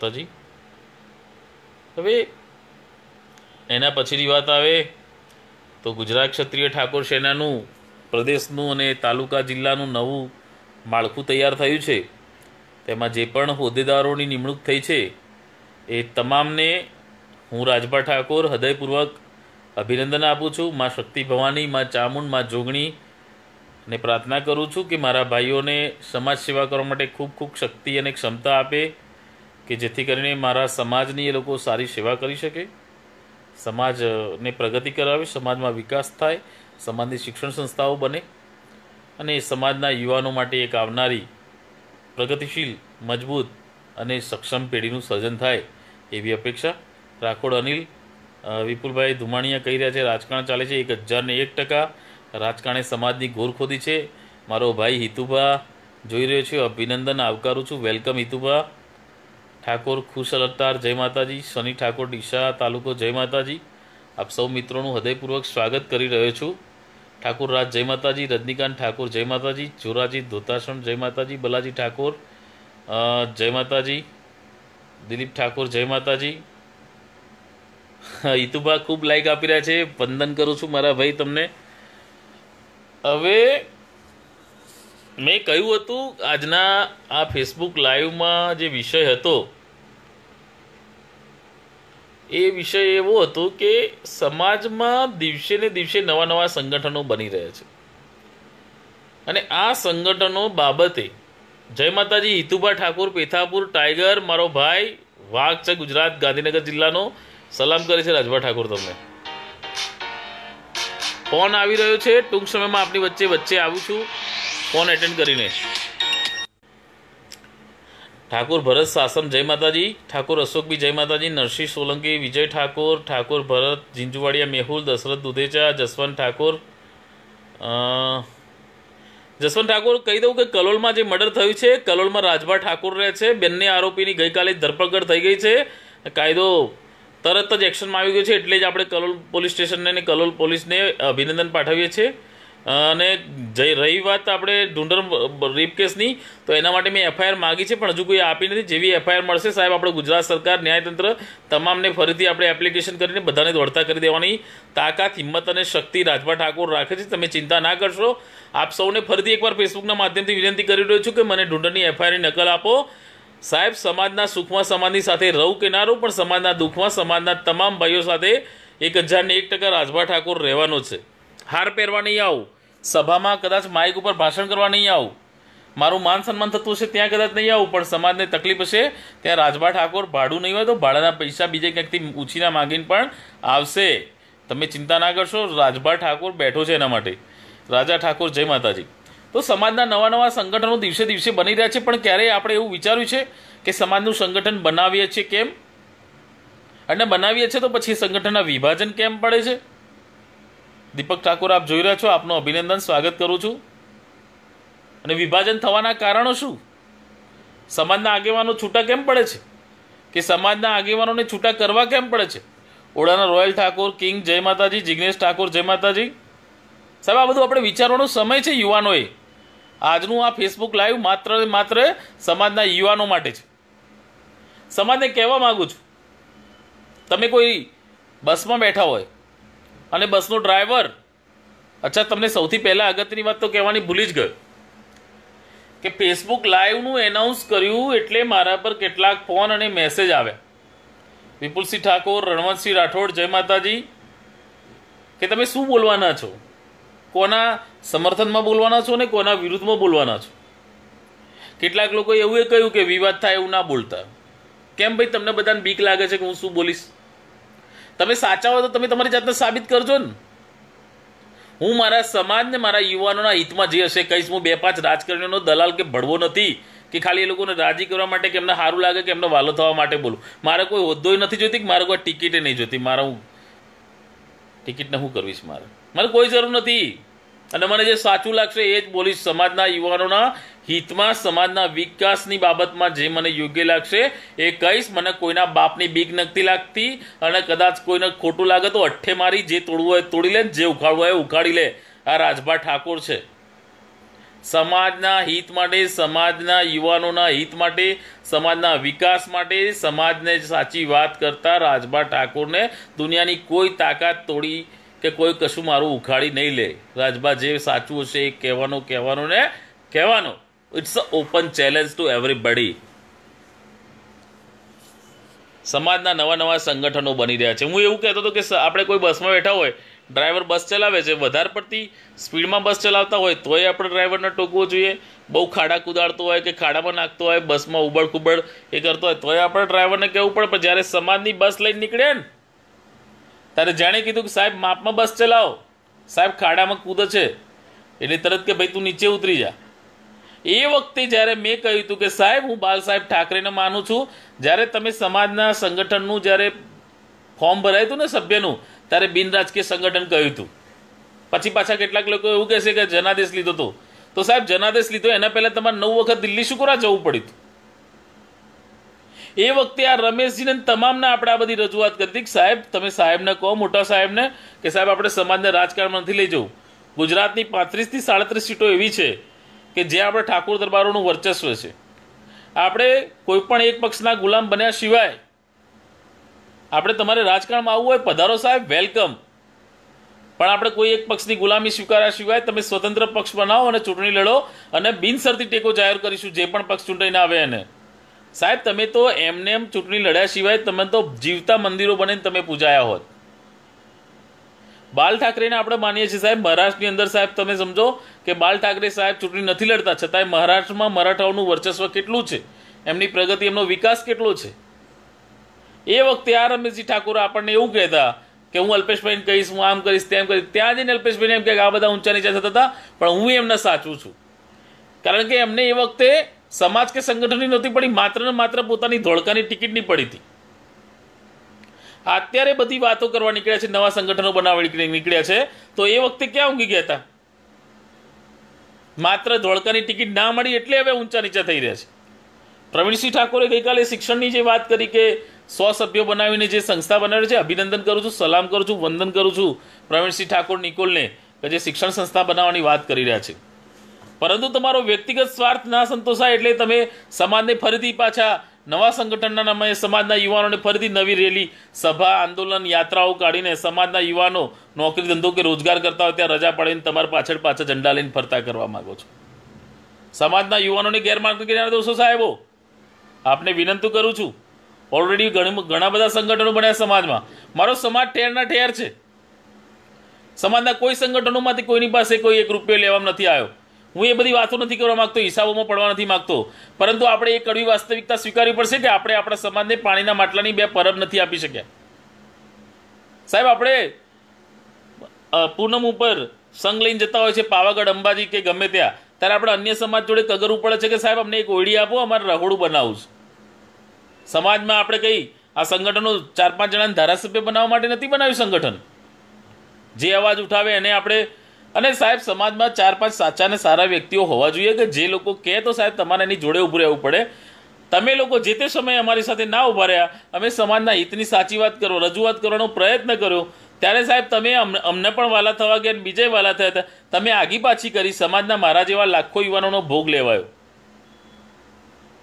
માતાજી હવે એના પછીની વાત આવે તો ગુજરાત ક્ષત્રિય ઠાકોર સેનાનું, પ્રદેશનું અને તાલુકા જિલ્લાનું નવું માળખું તૈયાર થયું છે. તેમાં જે પણ હોદ્દેદારોની નિમણૂક થઈ છે એ તમામને હું રાજભા ઠાકોર હૃદયપૂર્વક અભિનંદન આપું છું. માં શક્તિ ભવાની, માં ચામુંડ, માં જોગણી ને પ્રાર્થના કરું છું કે મારા ભાઈઓને સમાજ સેવા કરવા માટે ખૂબ ખૂબ શક્તિ અને ક્ષમતા આપે. કે જેથી કરીને મારા સમાજની એ લોકો સારી સેવા કરી શકે, સમાજને પ્રગતિ કરાવે, સમાજમાં વિકાસ થાય, સમાજની શિક્ષણ સંસ્થાઓ બને અને સમાજના યુવાનો માટે એક આવનારી પ્રગતિશીલ, મજબૂત અને સક્ષમ પેઢીનું સર્જન થાય એવી અપેક્ષા રાખોડ અનિલ વિપુલભાઈ ધુમાણીયા કહી રહ્યા છે, રાજકારણ ચાલે છે, એક હજારને એક ટકા રાજકારણે સમાજની ગોર ખોદી છે. મારો ભાઈ હિતુભા જોઈ રહ્યો છે, અભિનંદન આવકારું છું. વેલકમ હિતુભા. ઠાકોર ખુશ અલતાર જય માતાજી. શનિ ઠાકોર ડીસા તાલુકો જય માતાજી. આપ સૌ મિત્રોનું હૃદયપૂર્વક સ્વાગત કરી રહ્યો છું. ઠાકોર રાજ જય માતાજી, રજનીકાંત ઠાકોર જય માતાજી, જોરાજી ધોતાસણ જય માતાજી, બલાજી ઠાકોર જય માતાજી, દિલીપ ઠાકોર જય માતાજી. હિતુભા ખૂબ લાઈક આપી રહ્યા છે. વંદન કરું છું મારા ભાઈ તમને. હવે મેં કહ્યું હતું, આજના આ ફેસબુક લાઈવમાં જે વિષય હતો, એ વિષય એવો હતો કે સમાજમાં દિવસે ને દિવસે નવા નવા સંગઠનો બની રહ્યા છે. અને આ સંગઠનો બાબતે જય માતાજી, હિતુભા ઠાકોર, પેથાપુર ટાઈગર, મારો ભાઈ, વાઘ છે ગુજરાત, ગાંધીનગર જિલ્લાનો. સલામ કરે છે રાજભા ઠાકોર તમને. ફોન આવી રહ્યો છે, ટૂંક સમયમાં આપની વચ્ચે વચ્ચે આવું છું. ફોન એટેન્ડ કરીને. ઠાકોર ભરત સાસમ જય માતાજી. ઠાકોર અશોકબી જય માતાજી. નરસિંહ સોલંકી, વિજય ઠાકોર. ઠાકોર ભરત ઝીંઝુવાડિયા મેહુલ, દશરથ દુધેચા, જસવંત ઠાકોર. જસવંત ઠાકોર, કહી દઉં કે કલોલમાં જે મર્ડર થયું છે, કલોલમાં રાજભા ઠાકોર રહે છે. બંને આરોપીની ગઈકાલે ધરપકડ થઈ ગઈ છે. કાયદો તરત જ એક્શનમાં આવી ગયો છે, એટલે જ આપણે કલોલ પોલીસ સ્ટેશનને અને કલોલ પોલીસને અભિનંદન પાઠવીએ છીએ. અને જઈ રહી વાત આપણે ઢુંઢર રેપ કેસની, તો એના માટે મેં એફઆઈઆર માગી છે, પણ હજુ કોઈ આપી નથી. જેવી એફઆઈઆર મળશે, સાહેબ, આપણે ગુજરાત સરકાર, ન્યાયતંત્ર તમામને ફરીથી આપણે એપ્લિકેશન કરીને બધાને દોડતા કરી દેવાની તાકાત, હિંમત અને શક્તિ રાજભા ઠાકોર રાખે છે. તમે ચિંતા ના કરશો. આપ સૌને ફરીથી એકવાર ફેસબુકના માધ્યમથી વિનંતી કરી રહ્યો છું કે મને ઢુંઢરની એફઆઈઆરની નકલ આપો. સાહેબ, સમાજના સુખમાં સમાજની સાથે રહું કે ના રહું, પણ સમાજના દુઃખમાં સમાજના તમામ ભાઈઓ સાથે એક હજારને એક ટકા રાજભા ઠાકોર રહેવાનો છે. હાર પહેરવા નહીં આવું. સભામાં કદાચ માઇક ઉપર ભાષણ કરવા નહીં આવું. મારું માન સન્માન થતું હશે ત્યાં કદાચ નહીં આવું, પણ સમાજને તકલીફ હશે ત્યાં રાજભા ઠાકોર ભાડું નહીં હોય તો ભાડાના પૈસા બીજે ક્યાંકથી ઉછીના માગીને પણ આવશે. તમે ચિંતા ના કરશો, રાજભા ઠાકોર બેઠો છે એના માટે. રાજા ઠાકોર, જય માતાજી. તો સમાજના નવા નવા સંગઠનો દિવસે દિવસે બની રહ્યા છે, પણ ક્યારેય આપણે એવું વિચાર્યું છે કે સમાજનું સંગઠન બનાવીએ છીએ કેમ? અને બનાવીએ છીએ તો પછી સંગઠનના વિભાજન કેમ પડે છે? દીપક ઠાકોર, આપ જોઈ રહ્યા છો, આપનું અભિનંદન, સ્વાગત કરું છું. અને વિભાજન થવાના કારણો શું? સમાજના આગેવાનો છૂટા કેમ પડે છે? કે સમાજના આગેવાનોને છૂટા કરવા કેમ પડે છે? ઓડાના રોયલ ઠાકોર, કિંગ જય માતાજી, જિગ્નેશ ઠાકોર, જય માતાજી. સાહેબ, આ બધું આપણે વિચારવાનો સમય છે યુવાનોએ. આજનું આ ફેસબુક લાઈવ માત્ર ને માત્ર સમાજના યુવાનો માટે છે. સમાજને કહેવા માગું છું. તમે કોઈ બસમાં બેઠા હોય અને બસનો ડ્રાઈવર. અચ્છા, તમને સૌથી પહેલાં અગત્યની વાત તો કહેવાની ભૂલી જ ગયો. કે ફેસબુક લાઈવનું એનાઉન્સ કર્યું એટલે મારા પર કેટલાક ફોન અને મેસેજ આવ્યા. વિપુલસિંહ ઠાકોર, રણવંતસિંહ રાઠોડ, જય માતાજી. કે તમે શું બોલવાના છો? કોના સમર્થનમાં બોલવાના છો ને કોના વિરુદ્ધમાં બોલવાના છો? કેટલાક લોકોએ એવું એ કહ્યું કે વિવાદ થાય એવું ના બોલતા. કેમ ભાઈ, તમને બધાને બીક લાગે છે કે હું શું બોલીશ? તમે સાચા હોય તો તમે તમારી જાતને સાબિત કરજો ને. હું મારા સમાજને મારા યુવાનોના હિતમાં જે હશે કહીશ, હું બે પાંચ રાજકારણીનો દલાલ કે ભળવો નથી કે ખાલી એ લોકોને રાજી કરવા માટે કે એમને સારું લાગે કે એમને વાલો થવા માટે બોલું. મારે કોઈ હોદ્દો નથી જોઈતી કે મારે કોઈ ટિકિટે નહીં જોઈતી. મારે હું ટિકિટને હું કરવીશ મારે? મારે કોઈ જરૂર નથી. અને મને જે સાચું લાગશે એ જ બોલીશ સમાજના યુવાનોના હિતમાં સમાજના વિકાસની બાબતમાં જે મને યોગ્ય લાગશે, એ કહીશ. મને કોઈના બાપની બીક નથી લાગતી અને કદાચ કોઈને ખોટું લાગે તો અઠ્ઠે મારી જે તોડવું હોય તોડી લે જે ઉખાડવું હોય ઉખાડી લે. આ રાજભા ઠાકોર છે. સમાજના હિત માટે, સમાજના યુવાનોના હિત માટે, સમાજના વિકાસ માટે સમાજને સાચી વાત કરતા રાજભા ઠાકોરને દુનિયાની કોઈ તાકાત તોડી કે કોઈ કશું મારું ઉખાડી નહીં લે. રાજભા જે સાચું હશે એ કહેવાનો કહેવાનો ને કહેવાનું. It's a open challenge to everybody સમાજના નવા નવા સંગઠનો બની રહ્યા છે. હું એવું કહેતો હતો કે આપણે કોઈ બસમાં બેઠા હોય, ડ્રાઈવર બસ ચલાવે છે, વધારે પડતી સ્પીડમાં બસ ચલાવતા હોય, તોય આપણે ડ્રાઈવરને ટોકવો જોઈએ. બહુ ખાડા કુદાડતો હોય કે ખાડામાં નાખતો હોય, બસમાં ઉબડ કુબડ એ કરતો હોય, તોય આપણે ડ્રાઈવરને કહેવું પડે, પણ જ્યારે સમાજની બસ લઈને નીકળે ને, ત્યારે જાણે કીધું કે સાહેબ, માપમાં બસ ચલાવો. સાહેબ, ખાડામાં કૂદે છે. એટલે તરત કે ભાઈ તું નીચે ઉતરી જા. એ વખતે જ્યારે મેં કહ્યું હતું કે સાહેબ, હું બાલ સાહેબ ઠાકરેને માનું છું, જ્યારે તમે સમાજના સંગઠનનું જ્યારે ફોર્મ ભરાયું હતું ને સભ્યનું, ત્યારે બિનરાજકીય સંગઠન કહ્યું હતું. પછી પાછા કેટલાક લોકો એવું કહેશે કે જનાદેશ લીધો હતો તો સાહેબ, જનાદેશ લીધો, એના પહેલાં તમારે નવ વખત દિલ્હી શું જવું પડ્યું એ વખતે આ રમેશજીને તમામને આપણે આ બધી રજૂઆત કરી હતી કે સાહેબ, તમે સાહેબને કહો, મોટા સાહેબને, કે સાહેબ, આપણે સમાજને રાજકારણમાં નથી લઈ જવું. ગુજરાતની પાંત્રીસથી સાડત્રીસ સીટો એવી છે કે જે આપણે ઠાકોર દરબારોનું વર્ચસ્વ છે. આપણે કોઈપણ એક પક્ષના ગુલામ બન્યા સિવાય આપણે તમારે રાજકારણમાં આવવું હોય, પધારો સાહેબ, વેલકમ. પણ આપણે કોઈ એક પક્ષની ગુલામી સ્વીકાર્યા સિવાય તમે સ્વતંત્ર પક્ષ બનાવો અને ચૂંટણી લડો અને બિનસરતી ટેકો જાહેર કરીશું જે પણ પક્ષ ચૂંટાઈને આવે એને. સાહેબ, તમે તો એમને એમ ચૂંટણી લડ્યા સિવાય તમે તો જીવતા મંદિરો બનીને તમે પૂજાયા હોત. બાલ ઠાકરેને આપણે માનીએ છીએ સાહેબ, મહારાષ્ટ્રની અંદર સાહેબ તમે સમજો કે બાલ ઠાકરે સાહેબ ચૂંટણી નથી લડતા, છતાંય મહારાષ્ટ્રમાં મરાઠાઓનું વર્ચસ્વ કેટલું છે? એમની પ્રગતિ, એમનો વિકાસ કેટલો છે? એ વખતે આ રમેશજી ઠાકોર આપણને એવું કહેતા કે હું અલ્પેશભાઈને કહીશ, હું આમ કરીશ, તેમ કરીશ. ત્યાં જઈને અલ્પેશભાઈને એમ કે આ બધા ઊંચા નીચા થતા હતા, પણ હું એમને સાચું છું. કારણ કે એમને એ વખતે સમાજ કે સંગઠનની નહોતી પડી, માત્ર ને માત્ર પોતાની ધોળકાની ટિકિટની પડી હતી. અત્યારે બધી વાતો કરવા નીકળ્યા છે, નવા સંગઠનો બનાવવા નીકળ્યા છે. તો એ વખતે ક્યાં ઊંઘી ગયા હતા? માત્ર ધોળકાની ટિકિટ ના મળી એટલે હવે ઊંચા નીચા થઈ રહ્યા છે. પ્રવીણસિંહ ઠાકોરે ગઈકાલે શિક્ષણની જે વાત કરી કે સો સભ્યો બનાવીને જે સંસ્થા બનાવી છે, અભિનંદન કરું છું, સલામ કરું છું, વંદન કરું છું, પ્રવીણસિંહ ઠાકોર, નિકોલને કે જે શિક્ષણ સંસ્થા બનાવવાની વાત કરી રહ્યા છે. પરંતુ તમારો વ્યક્તિગત સ્વાર્થ ના સંતોષાય એટલે તમે સમાજને ફરીથી પાછા નવા સંગઠનના નામે સમાજના યુવાનોને ફરીથી નવી રેલી, સભા, આંદોલન, યાત્રાઓ કાઢીને સમાજના યુવાનો નોકરી, ધંધો કે રોજગાર કરતા હોય ત્યાં રજા પાડીને તમારા પાછળ પાછળ ઝંડા લઈને ફરતા કરવા માંગો છો. સમાજના યુવાનોને ગેરમાર્ગ કર્યા દોસ્તો સાહેબો. આપને વિનંતી કરું છું. ઓલરેડી ઘણી ઘણા બધા સંગઠનો બન્યા સમાજમાં. મારો સમાજ ઠેરના ઠેર છે. સમાજના કોઈ સંગઠનોમાંથી કોઈની પાસે કોઈ એક રૂપિયો લેવામાં નથી આવ્યો. હું એ બધી વાતો નથી કરવા માગતો, હિસાબોમાં પડવા નથી માંગતો. પરંતુ આપણે એ કડવી વાસ્તવિકતા સ્વીકારવી પડશે કે આપણે આપણા સમાજને પાણીના માટલાની બે પરબ નથી આપી શક્યા. સાહેબ, આપણે પૂનમ ઉપર સંઘ લઈને જતા હોય છે, પાવાગઢ, અંબાજી કે ગમે ત્યાં. ત્યારે આપણે અન્ય સમાજ જોડે કગરવું પડે છે કે સાહેબ, અમને એક ઓળી આપો, અમારે રહોડું બનાવવું છે. સમાજમાં આપણે કઈ આ સંગઠનો ચાર પાંચ જણાને ધારાસભ્ય બનાવવા માટે નથી બનાવ્યું સંગઠન? જે અવાજ ઉઠાવે એને આપણે અને સાહેબ, સમાજમાં ચાર પાંચ સાચા અને સારા વ્યક્તિઓ હોવા જોઈએ કે જે લોકો કહે તો સાહેબ તમારે એની જોડે ઊભું રહેવું પડે. તમે લોકો જે તે સમયે અમારી સાથે ના ઊભા રહ્યા, અમે સમાજના હિતની સાચી વાત કરો, રજૂઆત કરવાનો પ્રયત્ન કર્યો. ત્યારે સાહેબ, તમે અમને પણ વાલા થવા ગયા બીજે વાલા થયા હતા. તમે આગી પાછી કરી સમાજના મારા જેવા લાખો યુવાનોનો ભોગ લેવાયો.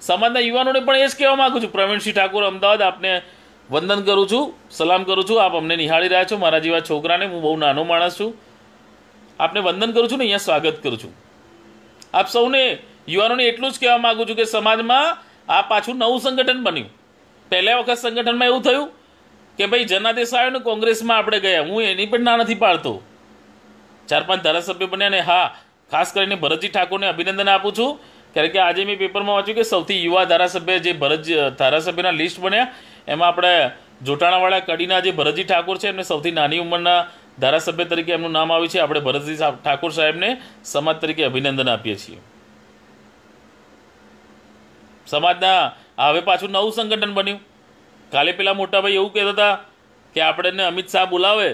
સમાજના યુવાનોને પણ એ જ કહેવા માંગુ છું, પ્રવીણસિંહ ઠાકોર, અમદાવાદ, આપને વંદન કરું છું, સલામ કરું છું. આપ અમને નિહાળી રહ્યા છો, મારા જેવા છોકરાને. હું બહુ નાનો માણસ છું. આપને વંદન કરું છું ને અહીંયા સ્વાગત કરું છું. આપ સૌને યુવાનોને એટલું જ કહેવા માગું છું કે સમાજમાં આ પાછું નવું સંગઠન બન્યું. પહેલા વખત સંગઠનમાં એવું થયું કે ભાઈ જનાદેશ આવ્યો ને કોંગ્રેસમાં આપણે ગયા. હું એની પણ ના નથી પાડતો. ચાર પાંચ ધારાસભ્ય બન્યા ને હા, ખાસ કરીને ભરતજી ઠાકોરને અભિનંદન આપું છું. કારણ કે આજે મેં પેપરમાં વાંચ્યું કે સૌથી યુવા ધારાસભ્ય જે ભરત ધારાસભ્યના લિસ્ટ બન્યા, એમાં આપણે જોટાણાવાળા કડીના જે ભરતજી ઠાકોર છે એમને સૌથી નાની ઉંમરના ધારાસભ્ય તરીકે એમનું નામ આવ્યું છે. આપણે ભરતસિંહ ઠાકોર સાહેબને સમાજ તરીકે અભિનંદન આપીએ છીએ. સમાજના હવે પાછું નવું સંગઠન બન્યું. કાલે પેલા મોટાભાઈ એવું કહેતા હતા કે આપણને અમિત શાહ બોલાવે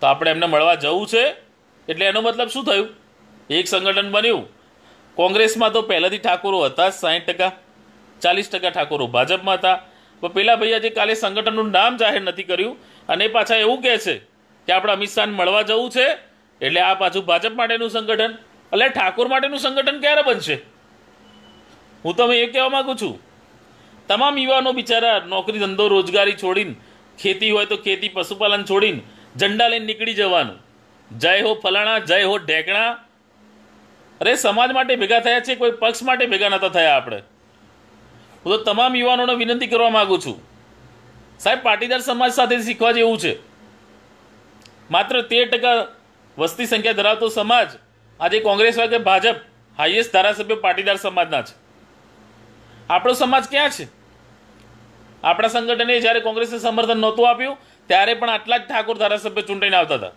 તો આપણે એમને મળવા જવું છે. એટલે એનો મતલબ શું થયું? એક સંગઠન બન્યું. કોંગ્રેસમાં તો પહેલાંથી ઠાકોરો હતા જ સાહીઠ ટકા, ચાલીસ ટકા ઠાકોરો ભાજપમાં હતા. પણ પેલા ભાઈ આજે કાલે સંગઠનનું નામ જાહેર નથી કર્યું અને એ પાછા એવું કહે છે કે આપણે અમિત શાહને મળવા જવું છે, એટલે આ પાછું ભાજપ માટેનું સંગઠન. એટલે ઠાકોર માટેનું સંગઠન ક્યારે બનશે? હું તમે એ કહેવા માગું છું, તમામ યુવાનો બિચારા નોકરી, ધંધો, રોજગારી છોડીને, ખેતી હોય તો ખેતી, પશુપાલન છોડીને, ઝંડા લઈને નીકળી જવાનું. જય હો ફલાણા, જય હો ઢેકણા. અરે સમાજ માટે ભેગા થયા છે, કોઈ પક્ષ માટે ભેગા નતા થયા આપણે. હું તો તમામ યુવાનોને વિનંતી કરવા માગું છું. સાહેબ, પાટીદાર સમાજ સાથે શીખવા જેવું છે. માત્ર તેર ટકા વસ્તી સંખ્યા ધરાવતો સમાજ આજે કોંગ્રેસ હોય કે ભાજપ હાઈએસ્ટ ધારાસભ્ય પાટીદાર સમાજના છે. આપણો સમાજ ક્યાં છે? આપણા સંગઠને જ્યારે કોંગ્રેસને સમર્થન નહોતું આપ્યું, ત્યારે પણ આટલા જ ઠાકોર ધારાસભ્ય ચૂંટાઈને આવતા હતા.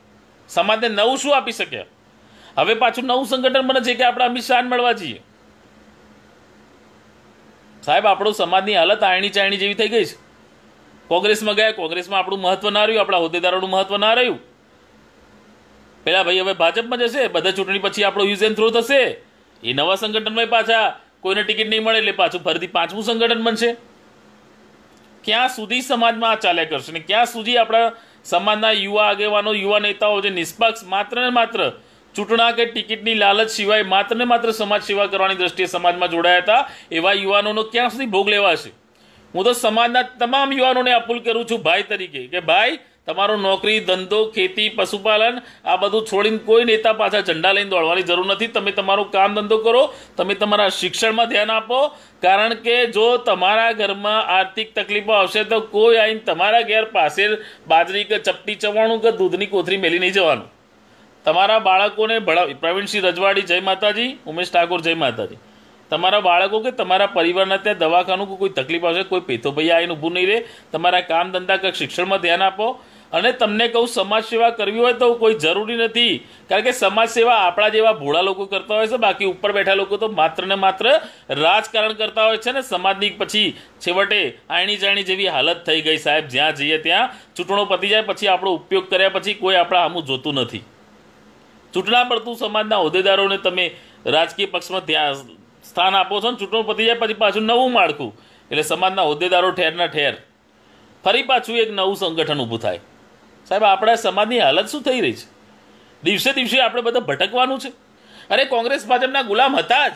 સમાજને નવું શું આપી શક્યા? હવે પાછું નવું સંગઠન બને છે કે આપણે અમિત શાહ મળવા જઈએ? સાહેબ, આપણો સમાજની હાલત આયણી ચાયણી જેવી થઈ ગઈ છે. કોંગ્રેસમાં ગયા, કોંગ્રેસમાં આપણું મહત્વ ના રહ્યું, આપણા હોદ્દેદારોનું મહત્વ ના રહ્યું. પેલા ભાઈ હવે ભાજપમાં જશે, બધા ચૂંટણી પછી આપણો યુઝ એન્ડ થ્રો થશે. એ નવા સંગઠનમાં પાછા કોઈને ટિકિટ નહીં મળે એટલે પાછું ફરીથી પાંચમું સંગઠન બનશે. ક્યાં સુધી સમાજમાં આ ચાલ્યા કરશે ને ક્યાં સુધી આપણા સમાજના યુવા આગેવાનો, યુવા નેતાઓ જે નિષ્પક્ષ માત્ર ને માત્ર ચૂંટણા કે ટિકિટની લાલચ સિવાય માત્ર ને માત્ર સમાજ સેવા કરવાની દ્રષ્ટિએ સમાજમાં જોડાયા હતા, એવા યુવાનોનો ક્યાં સુધી ભોગ લેવાશે? હું તો સમાજના તમામ યુવાનોને અપીલ કરું છું, ભાઈ તરીકે, કે ભાઈ તમારો નોકરી, ધંધો, ખેતી, પશુપાલન, આ બધું છોડીને કોઈ નેતા પાછા ઝંડા લઈને દોડવાની જરૂર નથી. તમે તમારું કામ, ધંધો કરો. તમે તમારા શિક્ષણમાં ધ્યાન આપો. કારણ કે જો તમારા ઘરમાં આર્થિક તકલીફો આવશે તો કોઈ આવીને તમારા ઘેર પાસે બાજરી કે ચપટી ચવાણું કે દૂધની કોથરી મેલી નહીં જવાનું. તમારા બાળકોને ભણાવી, પ્રવીણસિંહ રજવાડી, જય માતાજી. ઉમેશ ઠાકોર, જય માતાજી. તમારા બાળકો કે તમારા પરિવારના ત્યાં દવાખાનું કોઈ તકલીફ આવશે, કોઈ પેથો ભાઈ આવીને ઊભું નહીં રહે. તમારા કામ, ધંધા કે શિક્ષણમાં ધ્યાન આપો. અને તમને કહું, સમાજ સેવા કરવી હોય તો કોઈ જરૂરી નથી. કારણ કે સમાજ સેવા આપણા જેવા ભોળા લોકો કરતા હોય છે, બાકી ઉપર બેઠા લોકો તો માત્ર ને માત્ર રાજકારણ કરતા હોય છે ને સમાજની પછી છેવટે આણી જાણી જેવી હાલત થઈ ગઈ સાહેબ. જ્યાં જઈએ ત્યાં ચૂંટણો પતી જાય, પછી આપણો ઉપયોગ કર્યા પછી કોઈ આપણા આમું જોતું નથી. ચૂંટણા પડતું સમાજના હોદ્દેદારોને તમે રાજકીય પક્ષમાં ત્યાં સ્થાન આપો છો ને, ચૂંટણો પતી જાય પછી પાછું નવું માળખું. એટલે સમાજના હોદ્દેદારો ઠેરના ઠેર. ફરી પાછું એક નવું સંગઠન ઊભું થાય. સાહેબ, આપણા સમાજની હાલત શું થઈ રહી છે? દિવસે દિવસે આપણે બધા ભટકવાનું છે. અરે, કોંગ્રેસ ભાજપના ગુલામ હતા જ.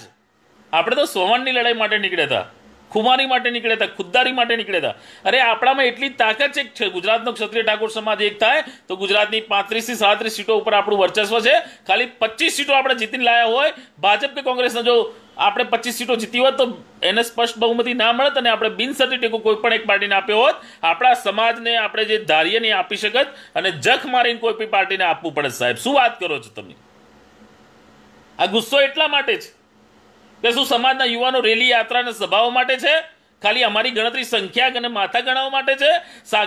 આપણે તો સોવણની લડાઈ માટે નીકળ્યા હતા. ખુમારી માટે નીકળ્યા હતા, ખુદ્દારી માટે નીકળ્યા હતા. અરે, આપણામાં એટલી તાકાત છે, ગુજરાતનો ક્ષત્રિય ઠાકોર સમાજ એક થાય, તો ગુજરાતની પાંત્રીસથી સાડત્રીસ સીટો ઉપર આપણું વર્ચસ્વ છે. ખાલી પચીસ સીટો આપણે જીતીને લાયા હોય, ભાજપ કે કોંગ્રેસનો જો આપણે પચીસ સીટો જીતી હોત તો એને સ્પષ્ટ બહુમતી ના મળત અને આપણે બિનસર્ટી ટેકો કોઈ પણ એક પાર્ટીને આપ્યો હોત, આપણા સમાજને આપણે જે ધારીએ ને આપી શકત અને જખ મારીને કોઈ પણ પાર્ટીને આપવું પડે સાહેબ. શું વાત કરો છો તમે? આ ગુસ્સો એટલા માટે છે કે શું સમાજના યુવાનો રેલી યાત્રા અને સભાઓ માટે છે? ખાલી અમારી ગણતરી સંખ્યા અને માથા ગણાવવા માટે છે?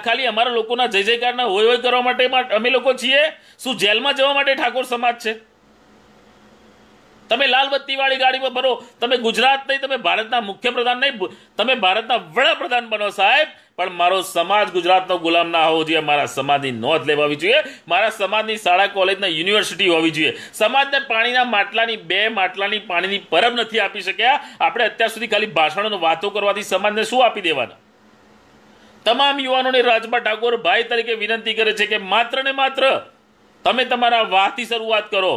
ખાલી અમારા લોકોના જય જયકારના હોય હોય કરવા માટે અમે લોકો છીએ? શું જેલમાં જવા માટે ઠાકોર સમાજ છે? તમે લાલ બત્તીવાળી ગાડીમાં ભરો તમે ગુજરાત નહીં, તમે ભારતના મુખ્યપ્રધાન નહીં તમે ભારતના વડાપ્રધાન બનો સાહેબ. પણ મારો સમાજ ગુજરાતનો ગુલામ ના હોવો જોઈએ, મારા સમાજની નોંધ લેવાવી જોઈએ. મારા સમાજની શાળા, કોલેજના યુનિવર્સિટી હોવી જોઈએ. સમાજને પાણીના માટલાની, બે માટલાની પાણીની પરબ નથી આપી શક્યા. આપણે અત્યાર સુધી ખાલી ભાષણોનો વાતો કરવાથી સમાજને શું આપી દેવાના? તમામ યુવાનોને રાજભા ઠાકોર ભાઈ તરીકે વિનંતી કરે છે કે માત્ર ને માત્ર તમે તમારા વાહથી શરૂઆત કરો.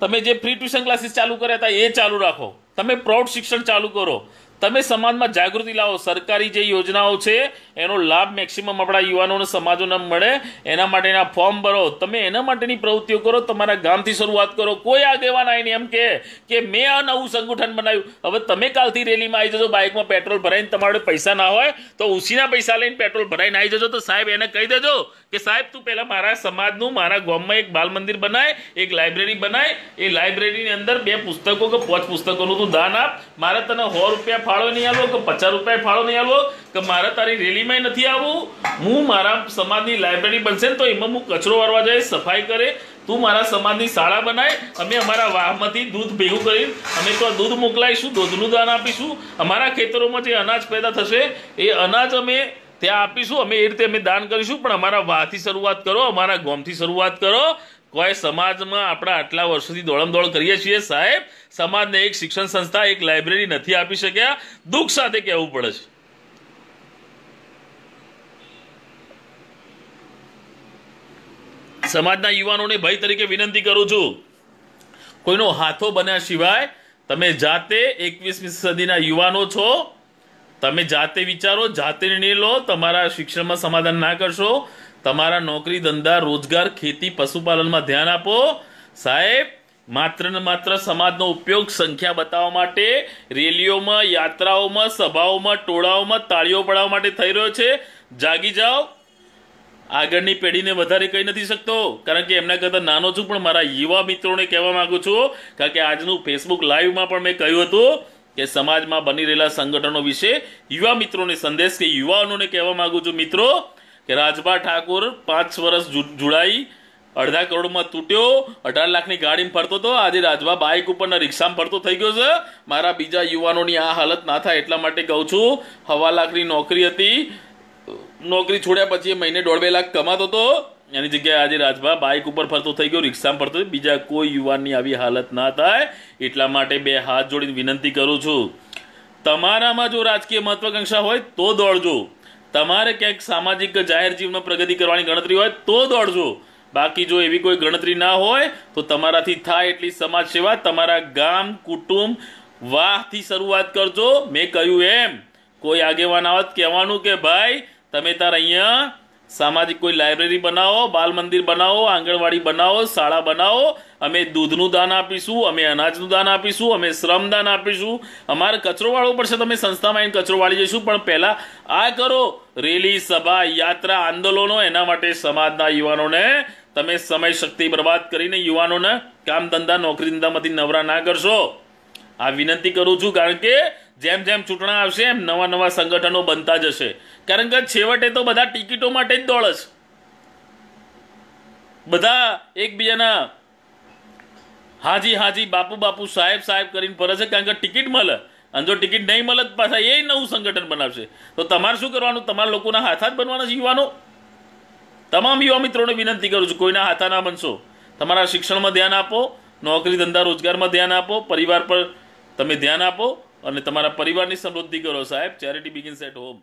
તમે જે ફ્રી ટ્યુશન ક્લાસીસ ચાલુ કર્યા હતા એ ચાલુ રાખો. તમે પ્રૌઢ શિક્ષણ ચાલુ કરો. તમે સમાજમાં જાગૃતિ લાવો, સરકારી જે યોજનાઓ છે, એનો લાભ મેક્સિમમ આપણા યુવાનોને, સમાજોને મળે. એના માટેના ફોર્મ ભરો. તમે એના માટેની પ્રવૃત્તિઓ કરો, તમારા ગામથી શરૂઆત કરો. કોઈ આગેવાન આવીને એમ કે કે, મેં આ નવું સંગઠન બનાવ્યું. હવે તમે કાલથી રેલીમાં આવી જજો, બાઇકમાં પેટ્રોલ ભરાઈને તમારે પૈસા ના હોય, તો ઉસીના પૈસા લઈને પેટ્રોલ ભરાઈને આવી જજો. તો સાહેબ એને કહી દેજો કે, સાહેબ, તું પહેલાં મારા સમાજનું, મારા ગામમાં એક બાલ મંદિર બનાય, એક લાઇબ્રેરી બનાય. એ લાઇબ્રેરીની અંદર બે પુસ્તકો કે પાંચ પુસ્તકોનું તું દાન આપ. મારે તને સો રૂપિયા ફાળો નહીં આવવો કે પચાસ રૂપિયા ફાળો નહીં આવ્યો કે મારે તારી રેલીમાં નથી આવવું? હું મારા સમાજની લાઇબ્રેરી બનશે ને તો એમાં હું કચરો વારવા જાય સફાઈ કરે, તું મારા સમાજની શાળા બનાય, અમે અમારા વાહમાંથી દૂધ ભેગું કરી અમે તો દૂધ મોકલાઈશું દૂધનું દાન આપીશું. અમારા ખેતરોમાં જે અનાજ પેદા થશે, એ અનાજ અમે ત્યાં આપીશું, અમે એ રીતે અમે દાન કરીશું, પણ અમારા વાહથી શરૂઆત કરો, અમારા ગોમથી શરૂઆત કરો કોઈ સમાજમાં આપણે આટલા વર્ષોથી દોડમદોડ કરીએ છીએ, સાહેબ, સમાજને એક શિક્ષણ સંસ્થા, એક લાઇબ્રેરી નથી આપી શક્યા. દુઃખ સાથે કહેવું પડે છે. સમાજના યુવાનોને ભાઈ તરીકે વિનંતી કરું છું. કોઈનો હાથો બન્યા સિવાય તમે જાતે એકવીસમી સદીના યુવાનો છો. તમે જાતે વિચારો, જાતે નિર્ણય લો, તમારા શિક્ષણમાં સમાધાન ના કરશો. તમારા નોકરી ધંધા, રોજગાર, ખેતી, પશુપાલનમાં ધ્યાન આપો. સાહેબ, માત્ર ને માત્ર સમાજનો ઉપયોગ સંખ્યા બતાવવા માટે, રેલીઓમાં, યાત્રાઓમાં, સભાઓમાં, ટોળાઓમાં તાળીઓ પડાવવા માટે થઈ રહ્યો છે. જાગી જાઓ. આગળની પેઢીને વધારે કહી નથી શકતો, કારણ કે એમના કરતાં નાનો છું, પણ મારા યુવા મિત્રોને કહેવા માંગુ છું, કારણ કે આજનું ફેસબુક લાઈવમાં પણ મેં કહ્યું હતું કે સમાજમાં બની રહેલા સંગઠનો વિશે યુવા મિત્રોને સંદેશ કે યુવાનોને કહેવા માગું છું. મિત્રો કે રાજભા ઠાકોર પાંચ વર્ષ જોડાઈ, અડધા કરોડમાં તૂટ્યો, અઢાર લાખની ગાડીમાં ફરતો હતો. આજે રાજભા બાઇક ઉપરના રિક્ષામાં ફરતો થઈ ગયો છે. મારા બીજા યુવાનોની આ હાલત ના થાય એટલા માટે કહું છું, હવા લાખની નોકરી હતી. નોકરી છોડ્યા પછી મહિને દોઢ બે લાખ કમાતો હતો. એની જગ્યાએ આજે રાજભા બાઇક ઉપર ફરતો થઈ ગયો, રિક્ષામાં ફરતો બીજા કોઈ યુવાનની આવી હાલત ના થાય એટલા માટે બે હાથ જોડીને વિનંતી કરું છું. તમારામાં જો રાજકીય મહત્વાકાંક્ષા હોય તો દોડજો. તમારે ક્યાંક સામાજિક જાહેર જીવનમાં પ્રગતિ કરવાની ગણતરી હોય તો દોડજો. બાકી જો એવી કોઈ ગણતરી ના હોય, તો તમારાથી થાય એટલી સમાજ સેવા, તમારા ગામ, કુટુંબ, વાહથી શરૂઆત કરજો. મેં કહ્યું એમ, કોઈ આગેવાન આવત કહેવાનું કે, ભાઈ, તમે તાર અહીંયા સામાજિક કોઈ લાઇબ્રેરી બનાવો, બાલ મંદિર બનાવો, આંગણવાડી બનાવો, શાળા બનાવો, અમે દૂધનું દાન આપીશું, અમે અનાજનું દાન આપીશું, અમે શ્રમદાન આપીશું. અમારે કચરો વાળવો પડશે, તમે સંસ્થામાં આવીને કચરો વાળી જઈશું, પણ પહેલા આ કરો. રેલી, સભા, યાત્રા, આંદોલનો, એના માટે સમાજના યુવાનોને તમે સમય શક્તિ બરબાદ કરીને યુવાનોને કામ ધંધા નોકરી ધંધામાંથી નવરા ના કરશો. આ વિનંતી કરું છું, કારણ કે જેમ જેમ ચૂંટણા આવશે, એમ નવા નવા સંગઠનો બનતા જશે. કારણ કે છેવટે તો બધા ટિકિટો માટે જ દોડે છે બધા એકબીજાના હાજી હાજી, બાપુ બાપુ, સાહેબ સાહેબ કરીને ફરે છે, કારણ કે ટિકિટ મળે. અને જો ટિકિટ નહીં મળે પાછા એ નવું સંગઠન બનાવશે. તો તમારે શું કરવાનું? તમારા લોકોના હાથા જ બનવાના છે યુવાનો. તમામ યુવા મિત્રોને વિનંતી કરું છું, કોઈના હાથા ના બનશો. તમારા શિક્ષણમાં ધ્યાન આપો, નોકરી ધંધા રોજગારમાં ધ્યાન આપો, પરિવાર પર તમે ધ્યાન આપો. અને તમારા પરિવારની સમૃદ્ધિ કરો સાહેબ. Charity begins at home